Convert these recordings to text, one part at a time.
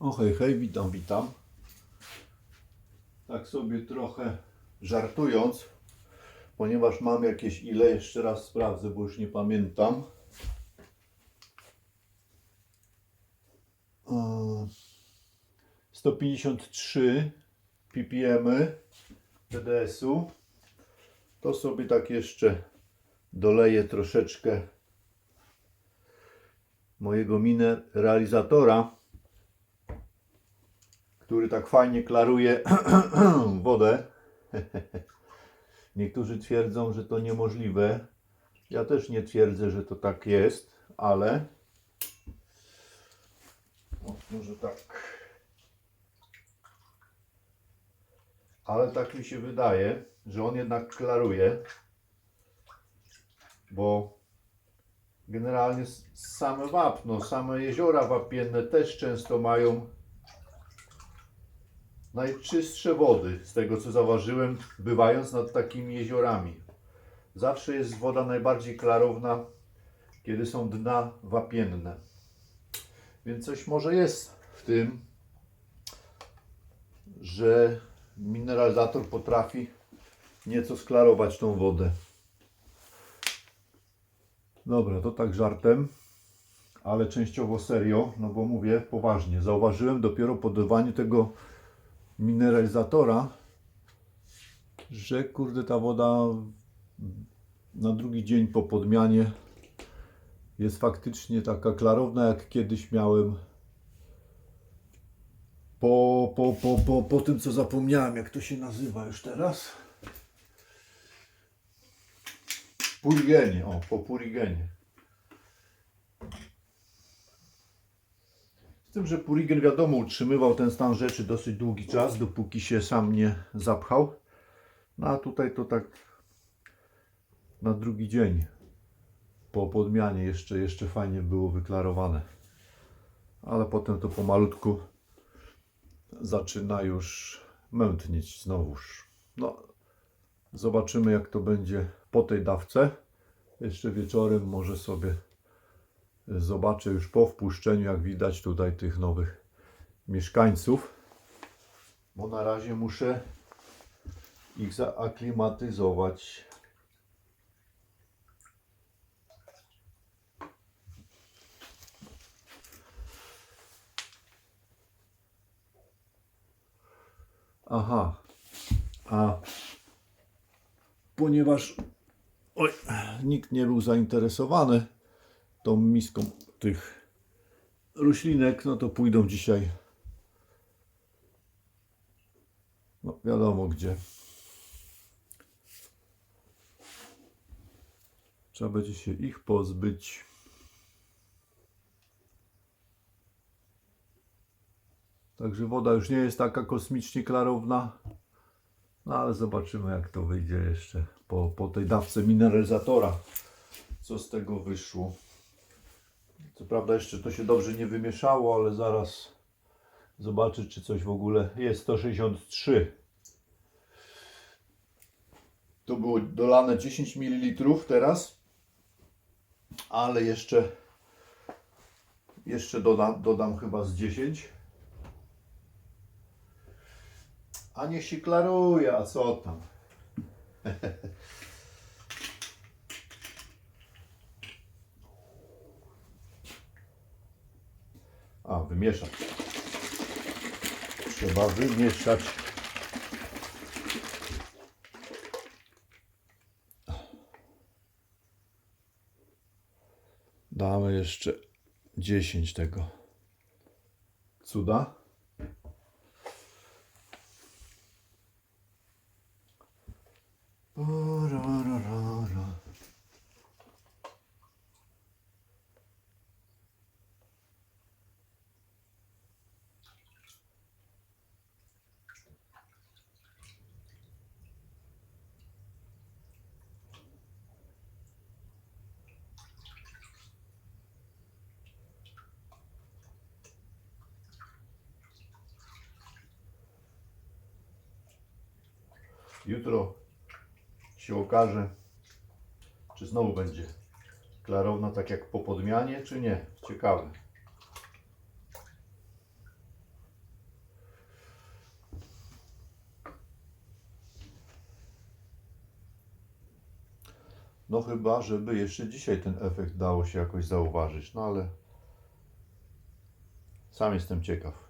O hej, hej, witam, witam. Tak sobie trochę żartując, ponieważ mam jakieś ile, jeszcze raz sprawdzę, bo już nie pamiętam. Eee, 153 ppm TDS-u. To sobie tak jeszcze doleję troszeczkę mojego mineralizatora, który tak fajnie klaruje wodę. Niektórzy twierdzą, że to niemożliwe. Ja też nie twierdzę, że to tak jest, ale o, może tak. Ale tak mi się wydaje, że on jednak klaruje, bo generalnie same wapno, same jeziora wapienne też często mają najczystsze wody, z tego co zauważyłem, bywając nad takimi jeziorami. Zawsze jest woda najbardziej klarowna, kiedy są dna wapienne. Więc coś może jest w tym, że mineralizator potrafi nieco sklarować tą wodę. Dobra, to tak żartem, ale częściowo serio, no bo mówię poważnie. Zauważyłem dopiero po dodawaniu tego mineralizatora, że kurde ta woda na drugi dzień po podmianie jest faktycznie taka klarowna, jak kiedyś miałem po, po, po, po, po tym, co zapomniałem, jak to się nazywa już teraz. Purigenie, o, po purigenie. Z tym, że purigen wiadomo utrzymywał ten stan rzeczy dosyć długi czas, dopóki się sam nie zapchał. No a tutaj to tak na drugi dzień po podmianie jeszcze, jeszcze fajnie było wyklarowane. Ale potem to pomalutku zaczyna już mętnieć znowuż. No, zobaczymy jak to będzie po tej dawce. Jeszcze wieczorem może sobie zobaczę już po wpuszczeniu, jak widać tutaj tych nowych mieszkańców. Bo na razie muszę ich zaaklimatyzować. Aha, a ponieważ oj, nikt nie był zainteresowany tą miską tych roślinek, no to pójdą dzisiaj no wiadomo gdzie. Trzeba będzie się ich pozbyć. Także woda już nie jest taka kosmicznie klarowna. No ale zobaczymy jak to wyjdzie jeszcze po, po tej dawce mineralizatora. Co z tego wyszło. Co prawda jeszcze to się dobrze nie wymieszało, ale zaraz zobaczę czy coś w ogóle jest. 163. To było dolane 10 ml teraz. Ale jeszcze jeszcze dodam, dodam chyba z 10. A niech się klaruje, a co tam? A, wymieszać. Trzeba wymieszać. Damy jeszcze 10 tego cuda. Jutro się okaże, czy znowu będzie klarowna tak jak po podmianie, czy nie. Ciekawe. No chyba, żeby jeszcze dzisiaj ten efekt dało się jakoś zauważyć, no ale sam jestem ciekaw.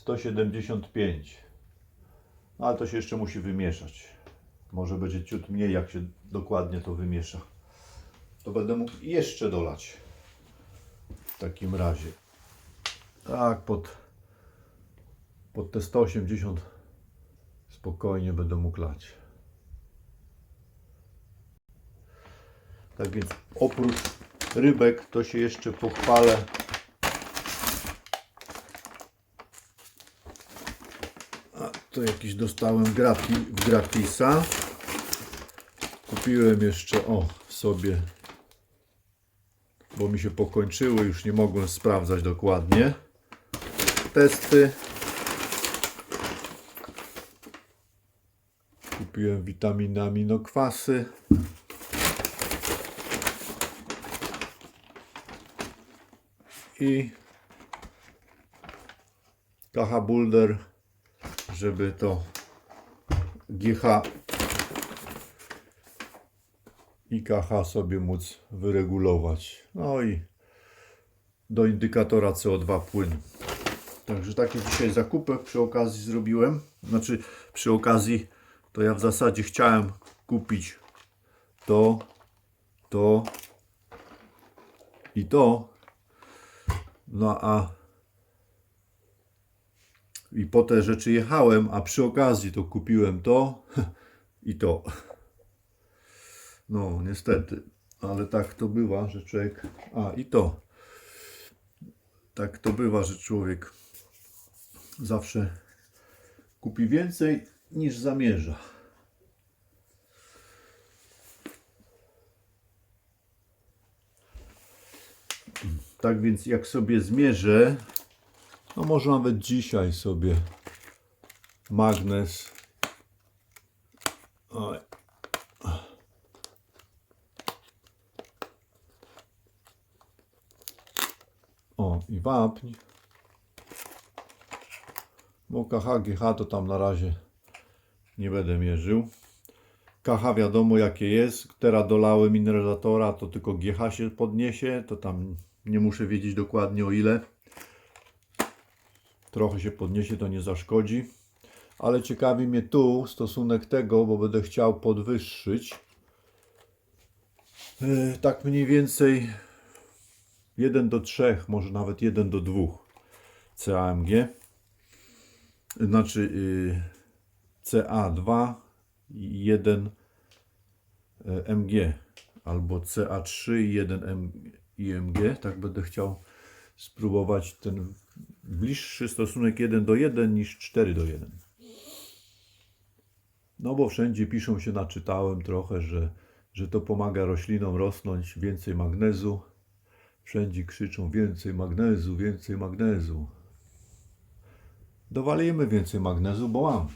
Sto siedemdziesiąt pięć. No ale to się jeszcze musi wymieszać. Może będzie ciut mniej, jak się dokładnie to wymiesza. To będę mógł jeszcze dolać. W takim razie. Tak, pod, pod te 180 spokojnie będę mógł lać. Tak więc oprócz rybek to się jeszcze pochwalę to jakiś dostałem grati, gratisa. Kupiłem jeszcze o sobie, bo mi się pokończyły, już nie mogłem sprawdzać dokładnie. Testy. Kupiłem witaminy, aminokwasy. I Kacha Boulder żeby to GH i KH sobie móc wyregulować. No i do indykatora CO2 płyn. Także takie dzisiaj zakupy przy okazji zrobiłem. Znaczy przy okazji to ja w zasadzie chciałem kupić to, to i to. No a i po te rzeczy jechałem, a przy okazji to kupiłem to i to. No, niestety, ale tak to bywa, że człowiek. A i to. Tak to bywa, że człowiek zawsze kupi więcej niż zamierza. Tak więc, jak sobie zmierzę, no może nawet dzisiaj sobie magnes. Oj. O, i wapń. Bo KHGH to tam na razie nie będę mierzył. KH wiadomo jakie jest. Teraz dolałem mineralizatora, to tylko GH się podniesie. To tam nie muszę wiedzieć dokładnie o ile trochę się podniesie, to nie zaszkodzi. Ale ciekawi mnie tu stosunek tego, bo będę chciał podwyższyć. Yy, tak mniej więcej 1 do 3, może nawet 1 do 2 CAMG. Znaczy yy, CA2 i 1 yy, MG albo CA3 i 1 M, IMG. Tak będę chciał spróbować ten bliższy stosunek 1 do 1 niż 4 do 1. No bo wszędzie piszą się, naczytałem trochę, że, że to pomaga roślinom rosnąć, więcej magnezu. Wszędzie krzyczą więcej magnezu, więcej magnezu. Dowalimy więcej magnezu, bo mam.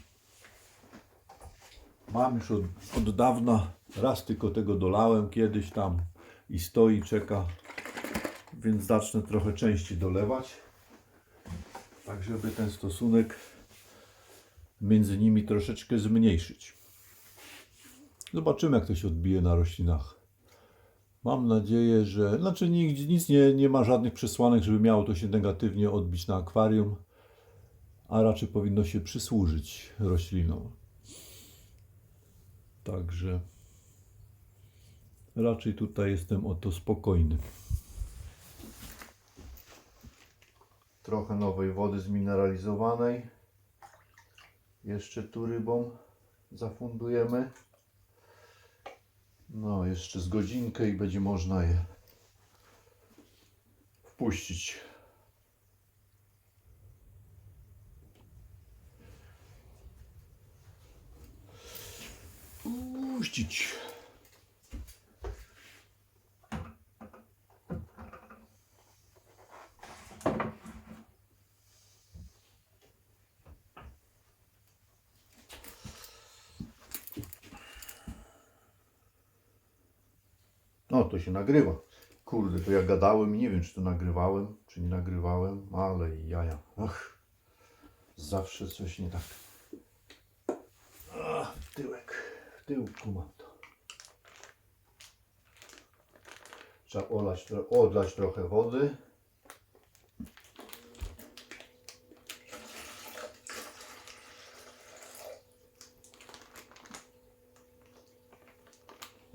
Mam już od, od dawna, raz tylko tego dolałem kiedyś tam i stoi, czeka, więc zacznę trochę częściej dolewać tak żeby ten stosunek między nimi troszeczkę zmniejszyć. Zobaczymy, jak to się odbije na roślinach. Mam nadzieję, że. Znaczy, nic, nic nie, nie ma żadnych przesłanek, żeby miało to się negatywnie odbić na akwarium, a raczej powinno się przysłużyć roślinom. Także raczej tutaj jestem o to spokojny. Trochę nowej wody zmineralizowanej. Jeszcze tu rybą zafundujemy. No, jeszcze z godzinkę i będzie można je wpuścić. Puścić. się nagrywa. Kurde, to ja gadałem i nie wiem, czy to nagrywałem, czy nie nagrywałem, ale jaja. Ach, zawsze coś nie tak. Ach, w tyłek, w tyłku mam to. Trzeba olać, odlać trochę wody.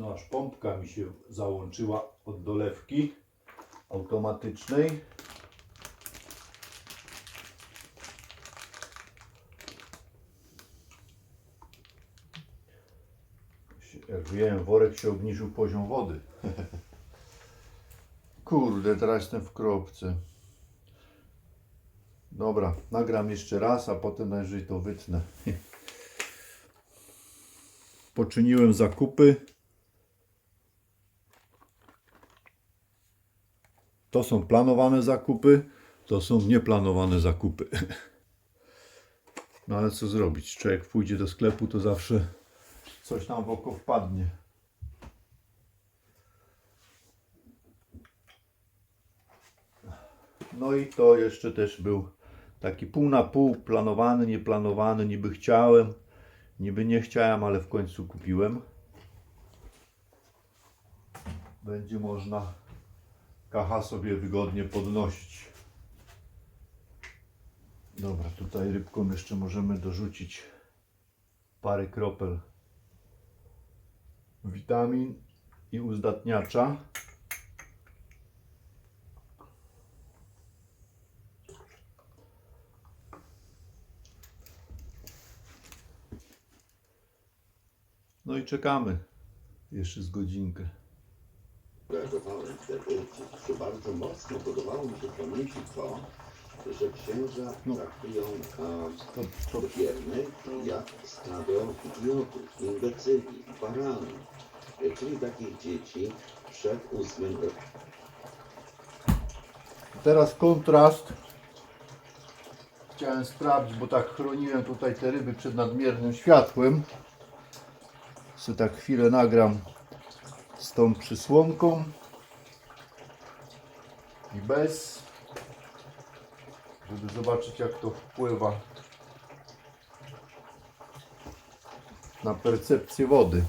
No aż pompka mi się załączyła od dolewki automatycznej. Jak wiem, worek się obniżył poziom wody. Kurde, teraz jestem w kropce. Dobra, nagram jeszcze raz, a potem najwyżej to wytnę. Poczyniłem zakupy. To są planowane zakupy, to są nieplanowane zakupy. No ale co zrobić? Człowiek pójdzie do sklepu, to zawsze coś tam w oko wpadnie. No i to jeszcze też był taki pół na pół, planowany, nieplanowany, niby chciałem, niby nie chciałem, ale w końcu kupiłem. Będzie można kacha sobie wygodnie podnosić. Dobra, tutaj rybką jeszcze możemy dorzucić parę kropel witamin i uzdatniacza. No i czekamy jeszcze z godzinkę. Reagowałem wtedy, że bardzo mocno budowało mi się pamięci to, że księża traktują a, wiernych jak stado idiotów, imbecyli, baranów, e, czyli takich dzieci przed ósmym rokiem. Teraz kontrast. Chciałem sprawdzić, bo tak chroniłem tutaj te ryby przed nadmiernym światłem. Se tak chwilę nagram z tą przysłonką i bez, żeby zobaczyć jak to wpływa na percepcję wody.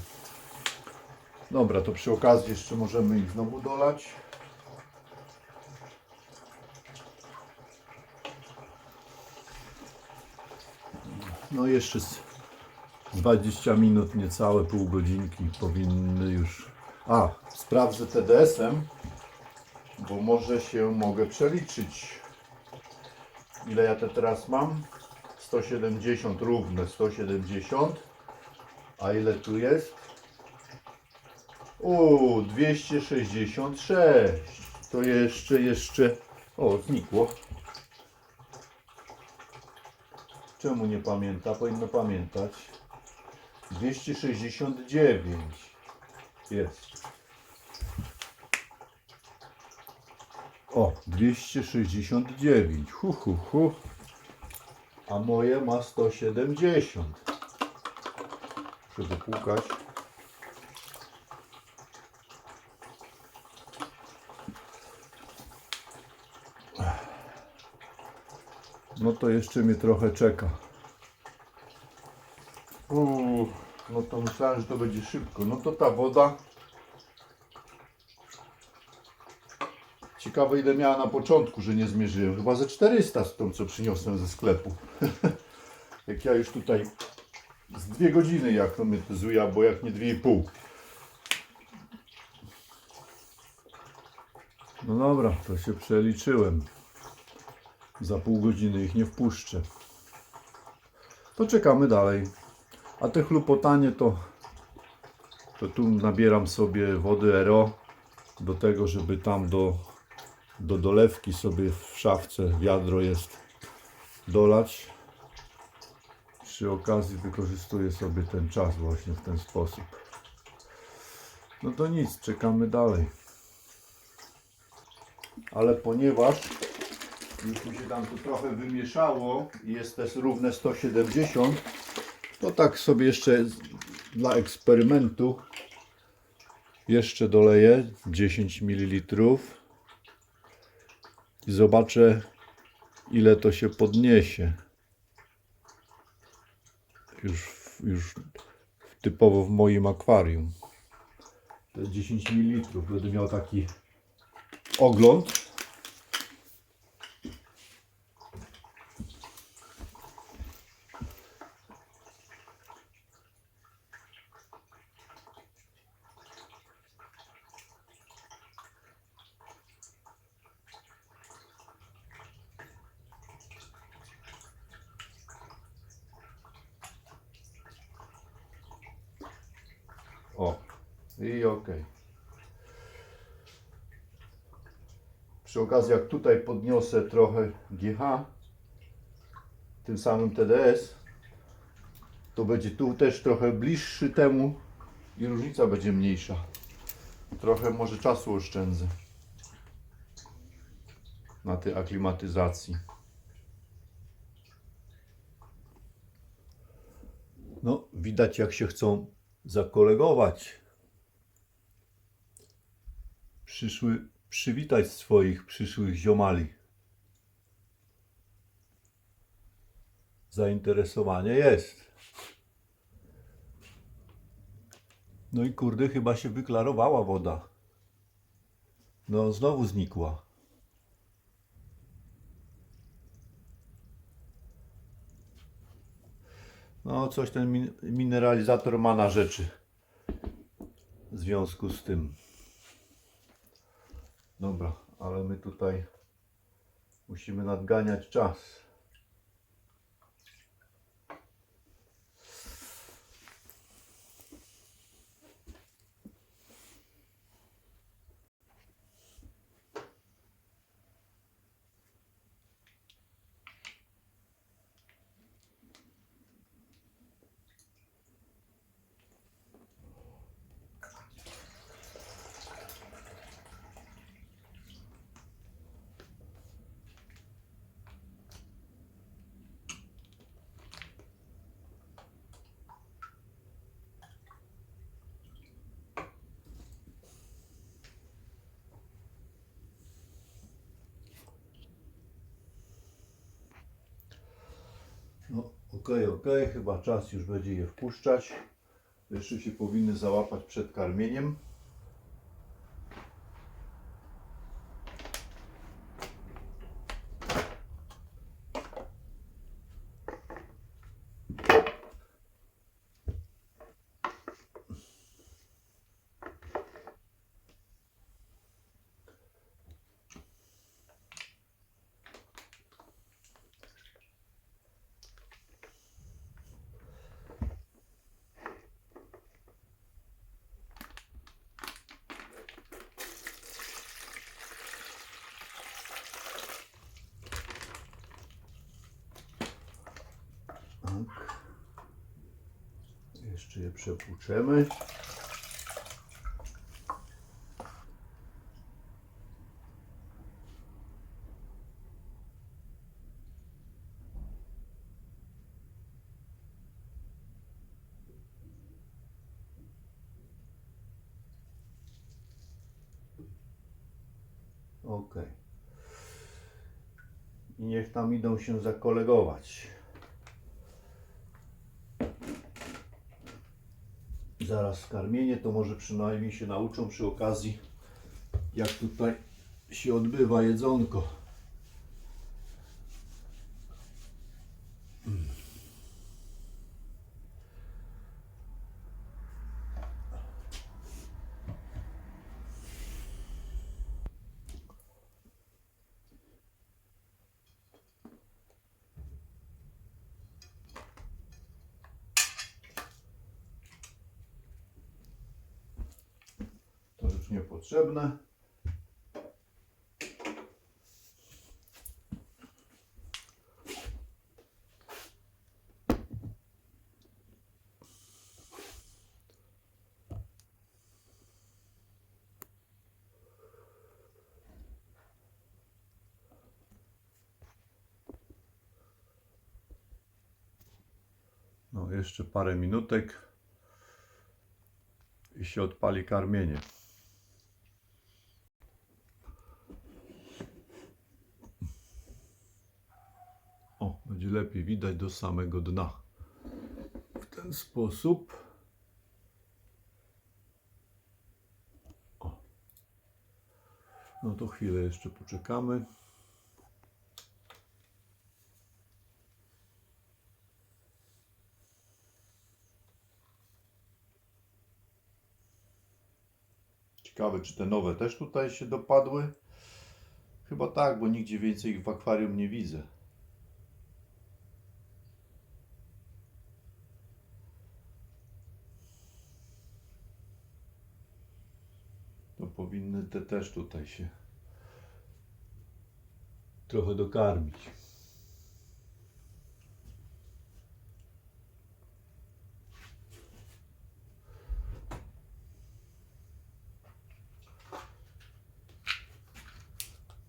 Dobra, to przy okazji jeszcze możemy ich znowu dolać. No jeszcze z z 20 minut, niecałe pół godzinki powinny już. A, sprawdzę TDS-em, bo może się mogę przeliczyć. Ile ja te teraz mam? 170 równe 170. A ile tu jest? O, 266. To jeszcze, jeszcze. O, znikło. Czemu nie pamięta? Powinno pamiętać. 269 jest. O, 269. Hu, hu, hu. A moje ma 170. Muszę wypłukać. No to jeszcze mnie trochę czeka. Uuu, no to myślałem, że to będzie szybko. No to ta woda. Ciekawe ile miała na początku, że nie zmierzyłem. Chyba ze 400 z tą, co przyniosłem ze sklepu. jak ja już tutaj z dwie godziny jak to metyzuję, bo jak nie dwie i pół. No dobra, to się przeliczyłem. Za pół godziny ich nie wpuszczę. To czekamy dalej. A te chlupotanie to, to tu nabieram sobie wody RO do tego, żeby tam do, do dolewki sobie w szafce wiadro jest dolać. Przy okazji wykorzystuję sobie ten czas właśnie w ten sposób. No to nic, czekamy dalej. Ale ponieważ już mi się tam tu trochę wymieszało i jest też równe 170, to tak sobie jeszcze dla eksperymentu jeszcze doleję 10 ml i zobaczę ile to się podniesie. Już, już typowo w moim akwarium. To jest 10 ml. Będę miał taki ogląd. O, i ok. Przy okazji, jak tutaj podniosę trochę GH, tym samym TDS, to będzie tu też trochę bliższy temu i różnica będzie mniejsza. Trochę może czasu oszczędzę na tej aklimatyzacji. No, widać jak się chcą zakolegować. Przyszły przywitać swoich przyszłych ziomali. Zainteresowanie jest. No i kurde, chyba się wyklarowała woda. No, znowu znikła. No, coś ten min- mineralizator ma na rzeczy. W związku z tym. Dobra, ale my tutaj musimy nadganiać czas. Okej, okej, chyba czas już będzie je wpuszczać. Jeszcze się powinny załapać przed karmieniem. Tak. Jeszcze je przepłuczemy. Ok. I niech tam idą się zakolegować. Zaraz karmienie, to może przynajmniej się nauczą przy okazji, jak tutaj się odbywa jedzonko. To już niepotrzebne. No, jeszcze parę minutek i się odpali karmienie. O, będzie lepiej widać do samego dna. W ten sposób. O. No to chwilę jeszcze poczekamy. Ciekawe, czy te nowe też tutaj się dopadły. Chyba tak, bo nigdzie więcej ich w akwarium nie widzę. Te też tutaj się trochę dokarmić.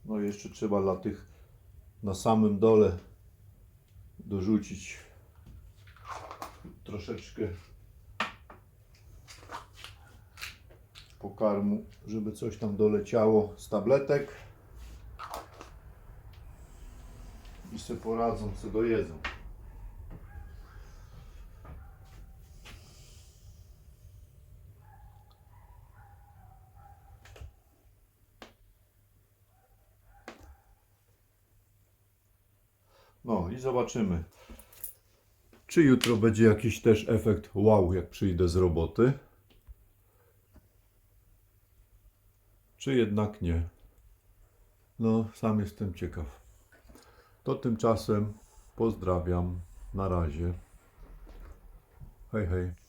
No jeszcze trzeba dla tych na samym dole dorzucić troszeczkę pokarmu, żeby coś tam doleciało z tabletek i se poradzą, co dojedzą. No i zobaczymy, czy jutro będzie jakiś też efekt wow, jak przyjdę z roboty. Czy jednak nie. No, sam jestem ciekaw. To tymczasem pozdrawiam. Na razie. Hej, hej.